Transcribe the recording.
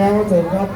แล้วเชิญครับ